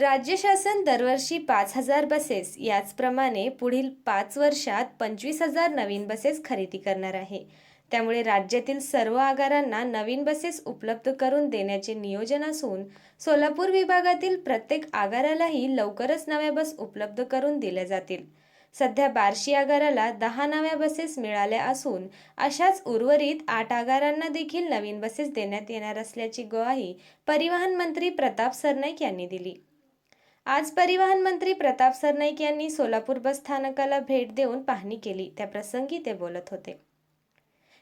राज्य शासन दरवर्षी पाच हजार बसेस याचप्रमाणे पुढील पाच वर्षात पंचवीस हजार नवीन बसेस खरेदी करणार आहे. त्यामुळे राज्यातील सर्व आगारांना नवीन बसेस उपलब्ध करून देण्याचे नियोजन असून सोलापूर विभागातील प्रत्येक आगारालाही लवकरच नव्या बस उपलब्ध करून दिल्या जातील. सध्या बार्शी आगाराला दहा नव्या बसेस मिळाल्या असून अशाच उर्वरित आठ आगारांना देखील नवीन बसेस देण्यात येणार असल्याची ग्वाही परिवहन मंत्री प्रताप सरनाईक यांनी दिली. आज परिवहन मंत्री प्रताप सरनाईक यांनी सोलापूर बस स्थानकाला भेट देऊन पाहणी केली. त्याप्रसंगी ते बोलत होते.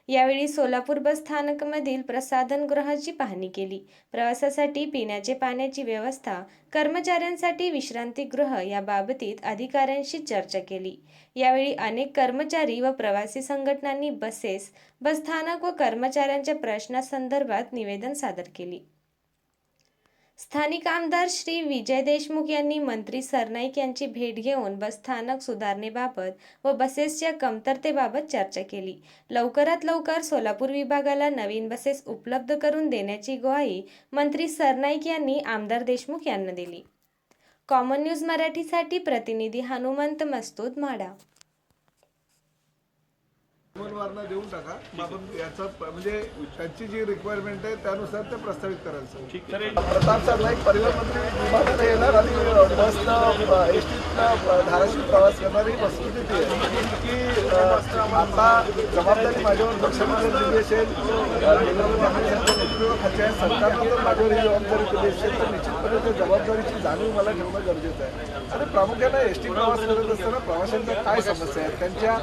यावेळी सोलापूर बस स्थानकमधील प्रसाधनगृहाची पाहणी केली. प्रवासासाठी पिण्याचे पाण्याची व्यवस्था कर्मचाऱ्यांसाठी विश्रांतीगृह या बाबतीत अधिकाऱ्यांशी चर्चा केली. यावेळी अनेक कर्मचारी व प्रवासी संघटनांनी बसेस बसस्थानक व कर्मचाऱ्यांच्या प्रश्नासंदर्भात निवेदन सादर केली. स्थानिक आमदार श्री विजय देशमुख यांनी मंत्री सरनाईक यांची भेट घेऊन बसस्थानक सुधारणेबाबत व बसेसच्या कमतरतेबाबत चर्चा केली. लवकरात लवकर सोलापूर विभागाला नवीन बसेस उपलब्ध करून देण्याची ग्वाही मंत्री सरनाईक यांनी आमदार देशमुख यांना दिली. कॉमन न्यूज मराठीसाठी प्रतिनिधी हनुमंत मस्तूद माडा वारणा देऊन टाका. आपण याचा म्हणजे त्यांची जी रिक्वायरमेंट आहे त्यानुसार ते प्रस्तावित करायचं प्रताप सर नाईक परिवहन मंत्री विभागाला येणार आणि बसनं एस टीतनं धाराशिव प्रवास करणारी वस्तुस्थिती आहे. की आता जबाबदारी माझ्यावर पक्षामध्ये दिली असेल अ, आहे सरकारनं जर माझ्यावर ही जबाबदारी दिली असेल तर निश्चितपणे त्या जबाबदारीची जाणीव मला ठेवणं गरजेचं आहे. आणि प्रामुख्यानं एस टी प्रवास करत असताना प्रवाशांच्या काय समस्या आहेत? त्यांच्या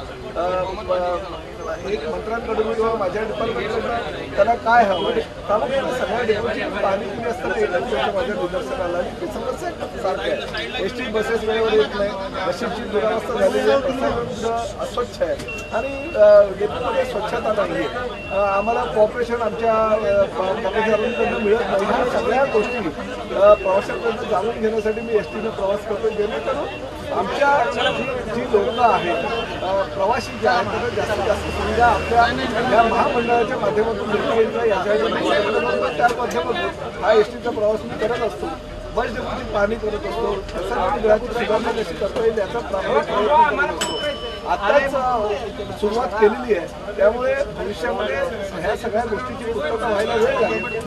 एक मंत्र्यांकडून किंवा माझ्या डिपार्टमेंटकडून त्यांना काय हवं आहे? प्रामुख्याने सगळ्या डिपोची पाणी केली असताना एकच माझ्या निदर्शनाला. आली की समस्या सारख्या आहे. एस टी बसेस वेळेवर येत नाही. बसेसची दुरावस्था झालेली आहे. प्रसारण अस्वच्छ आहे. आणि डेपोमध्ये स्वच्छता नाही आम्हाला कॉपरेशन आमच्या कर्मचाऱ्यांकडून मिळत नाही. ह्या सगळ्या गोष्टी प्रवाशांपर्यंत जाणून घेण्यासाठी मी एस टीने प्रवास करतो जेणेकरून आमच्या जी लोकं आहेत प्रवासी जे आहेत त्यांना जास्तीत जास्त सुविधा आपल्या या महामंडळाच्या माध्यमातून देता येईल. याच्या त्या माध्यमातून हा एस टीचा प्रवास मी करत असतो. बस डेपोची पाहणी करत असतो प्रसारगृहाची सुधारणा कशी करता येईल याचा प्रामाणिक आताच सुरुवात केलेली आहे. त्यामुळे भविष्यामध्ये ह्या सगळ्या गोष्टीची पूर्तता व्हायला वेळ लागेल.